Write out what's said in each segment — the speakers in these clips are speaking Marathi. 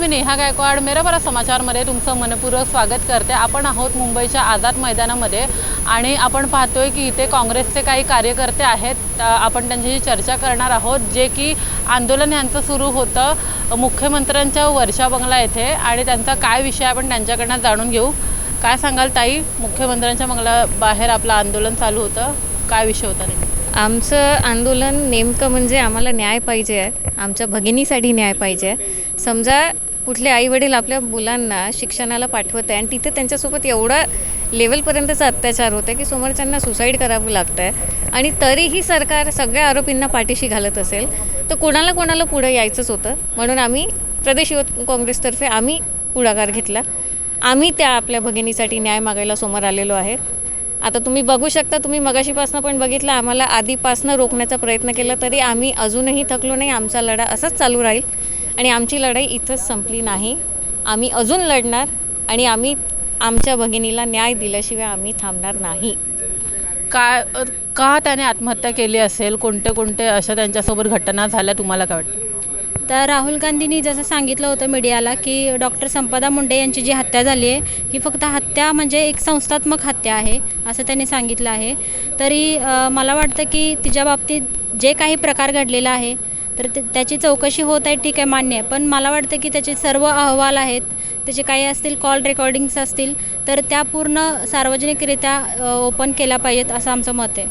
मी नेहा गायकवाड. मेराबरा समाचारमध्ये तुमचं मनपूर्वक स्वागत करते. आपण आहोत मुंबईच्या आझाद मैदानामध्ये आणि आपण पाहतोय की इथे काँग्रेसचे काही कार्यकर्ते आहेत. आपण त्यांच्याशी चर्चा करणार आहोत. जे की आंदोलन यांचं सुरू होतं मुख्यमंत्र्यांच्या वर्षा बंगला येथे आणि त्यांचा काय विषय आहे आपण त्यांच्याकडनं जाणून घेऊ. काय सांगाल ताई? मुख्यमंत्र्यांच्या बंगला बाहेर आपलं आंदोलन चालू होतं. काय विषय होता नेमका? आमचं आंदोलन नेमकं म्हणजे आम्हाला न्याय पाहिजे आहे. आमच्या भगिनीसाठी न्याय पाहिजे आहे. समजा कुठले आईवडील आपल्या मुलांना शिक्षणाला पाठवत आहे आणि तिथे त्यांच्यासोबत एवढा लेवलपर्यंतचा अत्याचार होतं की समोरच्यांना सुसाईड करावं लागतं आहे आणि तरीही सरकार सगळ्या आरोपींना पाठीशी घालत असेल तर कोणाला कोणाला पुढं यायचंच होतं? म्हणून आम्ही प्रदेश युवक काँग्रेसतर्फे आम्ही पुढाकार घेतला. आम्ही त्या आपल्या भगिनीसाठी न्याय मागायला समोर आलेलो आहे. आता तुम्ही बघू शकता तुम्ही मगाशीपासनं पण बघितलं आम्हाला आधीपासनं रोखण्याचा प्रयत्न केला तरी आम्ही अजूनही थकलो नाही. आमचा लढा असाच चालू राहील. आणि आमची लढाई इथंच संपली नाही. आम्ही अजून लढणार आणि आम्ही आमच्या भगिनीला न्याय दिल्याशिवाय आम्ही थांबणार नाही. काय का त्याने आत्महत्या केली असेल? कोणते कोणते अशा त्यांच्यासोबत घटना झाल्या? तुम्हाला काय वाटतं? तर राहुल गांधींनी जसं सांगितलं होतं मीडियाला की डॉक्टर संपदा मुंडे यांची जी हत्या झाली आहे ही फक्त हत्या म्हणजे एक संस्थात्मक हत्या आहे असं त्यांनी सांगितलं आहे. तरी मला वाटतं की तिच्या बाबतीत जे काही प्रकार घडलेला आहे तर ते त्याची चौकशी होत आहे ठीक आहे मान्य आहे. पण मला वाटतं की त्याचे सर्व अहवाल आहेत त्याचे काही असतील कॉल रेकॉर्डिंग्स असतील तर त्या पूर्ण सार्वजनिकरित्या ओपन केल्या पाहिजेत असं आमचं मत आहे.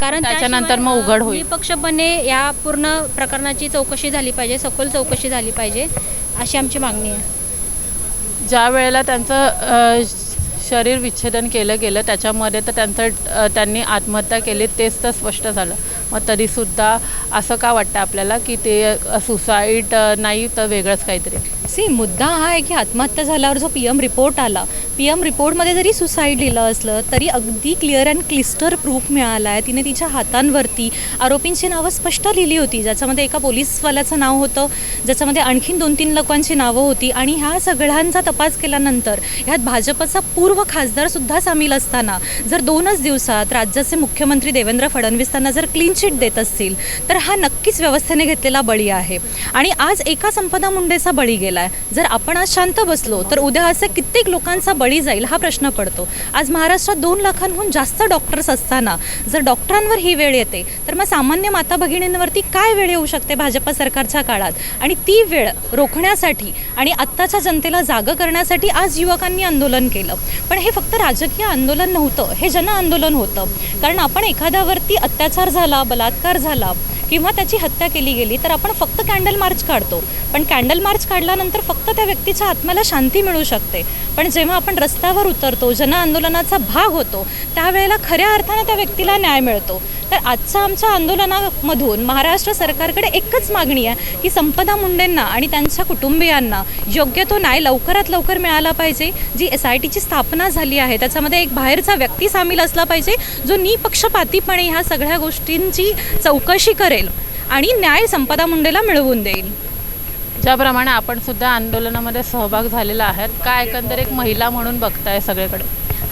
कारण त्याच्यानंतर मग उघड होईल. निपक्षपणे या पूर्ण प्रकरणाची चौकशी झाली पाहिजे सखोल चौकशी झाली पाहिजे अशी आमची मागणी आहे. ज्या वेळेला त्यांचं शरीर विच्छेदन केलं गेलं त्याच्यामध्ये तर त्यांचं त्यांनी आत्महत्या केली तेच तर स्पष्ट झालं. मग तरीसुद्धा असं का वाटतं आपल्याला की ते सुसाईड नाही तर वेगळंच काहीतरी? सी मुद्दा हा आहे की आत्महत्या झाल्यावर जो पी एम रिपोर्ट आला पी एम रिपोर्टमध्ये जरी सुसाईड लिहिलं असलं तरी अगदी क्लिअर अँड क्लिस्टर प्रूफ मिळाला आहे. तिने तिच्या हातांवरती आरोपींची नावं स्पष्ट लिहिली होती. ज्याच्यामध्ये एका पोलीसवाल्याचं नाव होतं ज्याच्यामध्ये आणखीन दोन तीन लोकांची नावं होती आणि ह्या सगळ्यांचा तपास केल्यानंतर ह्यात भाजपचा पूर्व खासदारसुद्धा सामील असताना जर दोनच दिवसात राज्याचे मुख्यमंत्री देवेंद्र फडणवीस त्यांना जर क्लीन चिट देत असतील तर हा नक्कीच व्यवस्थेने घेतलेला बळी आहे. आणि आज एका संपदा मुंडेचा बळी गेला आहे जर आपण आज शांत बसलो तर उद्या असे कित्येक लोकांचा बळी जाईल हा प्रश्न पडतो. आज महाराष्ट्रात दोन लाखांहून जास्त डॉक्टर्स असताना जर डॉक्टरांवर ही वेळ येते तर मग सामान्य माता भगिनींवरती काय वेळ येऊ शकते भाजप सरकारच्या काळात? आणि ती वेळ रोखण्यासाठी आणि आत्ताच्या जनतेला जागं करण्यासाठी आज युवकांनी आंदोलन केलं. पण हे फक्त राजकीय आंदोलन नव्हतं हे जन आंदोलन होतं. कारण आपण एखाद्यावरती अत्याचार झाला बलात्कार झाला किंवा त्याची हत्या केली गेली तर आपण फक्त कॅन्डल मार्च काढतो. पण कॅन्डल मार्च काढल्यानंतर फक्त त्या व्यक्तीच्या आत्म्याला शांती मिळू शकते. पण जेव्हा आपण रस्त्यावर उतरतो जन आंदोलनाचा भाग होतो त्यावेळेला खऱ्या अर्थाने त्या व्यक्तीला न्याय मिळतो. तर आजच्या आमच्या आंदोलनामधून महाराष्ट्र सरकारकडे एकच मागणी आहे की संपदा मुंडेंना आणि त्यांच्या कुटुंबियांना योग्य तो न्याय लवकरात लवकर मिळाला पाहिजे जी एस आय टीची स्थापना झाली आहे. त्याच्यामध्ये एक बाहेरचा व्यक्ती सामील असला पाहिजे जो निपक्षपातीपणे ह्या सगळ्या गोष्टींची चौकशी करेल आणि न्याय संपदा मुंडेला मिळवून देईल. ज्याप्रमाणे आपण सुद्धा आंदोलनामध्ये सहभाग झालेला आहे काय एक महिला म्हणून बघताय सगळीकडे?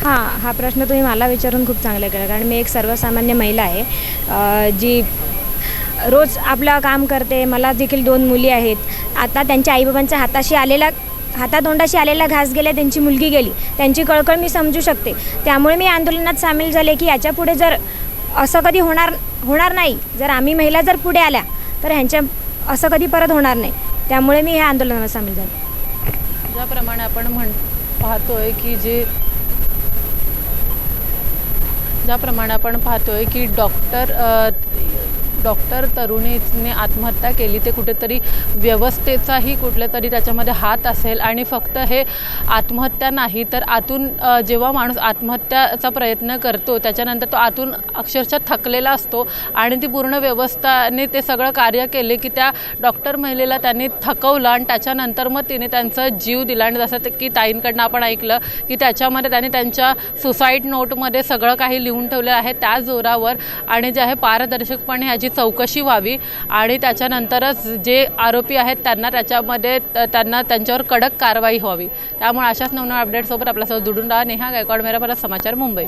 हां हा प्रश्न तुम्ही मला विचारून खूप चांगलं केला कारण मी एक सर्वसामान्य महिला आहे. जी रोज आपलं काम करते मला देखील दोन मुली आहेत. आता त्यांच्या आईबाबांच्या हाताशी आलेला हातातोंडाशी आलेला घास गेला त्यांची मुलगी गेली त्यांची कळकळ मी समजू शकते. त्यामुळे मी आंदोलनात सामील झाले की याच्यापुढे जर असं कधी होणार होणार नाही. जर आम्ही महिला जर पुढे आल्या तर ह्यांच्या असं कधी परत होणार नाही. त्यामुळे मी ह्या आंदोलनात सामील झाले. ज्याप्रमाणे आपण म्हण पाहतोय की जे ज्याप्रमाणे आपण पाहतोय की डॉक्टर डॉक्टर तरुणीने आत्महत्या केली ते कुठेतरी व्यवस्थेचाही कुठल्या तरी त्याच्यामध्ये हात असेल आणि फक्त हे आत्महत्या नाही तर आतून जेव्हा माणूस आत्महत्याचा प्रयत्न करतो त्याच्यानंतर तो आतून अक्षरशः थकलेला असतो आणि ती पूर्ण व्यवस्थाने ते सगळं कार्य केले की त्या डॉक्टर महिलेला त्यांनी थकवलं आणि त्याच्यानंतर मग तिने त्यांचा जीव दिला. आणि जसं की ताईंकडनं आपण ऐकलं की त्याच्यामध्ये त्यांनी त्यांच्या सुसाईड नोटमध्ये सगळं काही लिहून ठेवलेलं आहे त्या जोरावर. आणि जे आहे पारदर्शकपणे ह्याची चौकशी व्हावी आणि त्याच्यानंतरच जे आरोपी आहेत त्यांना त्याच्यामध्ये त्यांना त्यांच्यावर कडक कारवाई व्हावी. त्यामुळे अशाच नवनव्या अपडेटसोबत आपल्यासोबत दुडून राहा. नेहा गायकवाड मेरा परत समाचार मुंबई.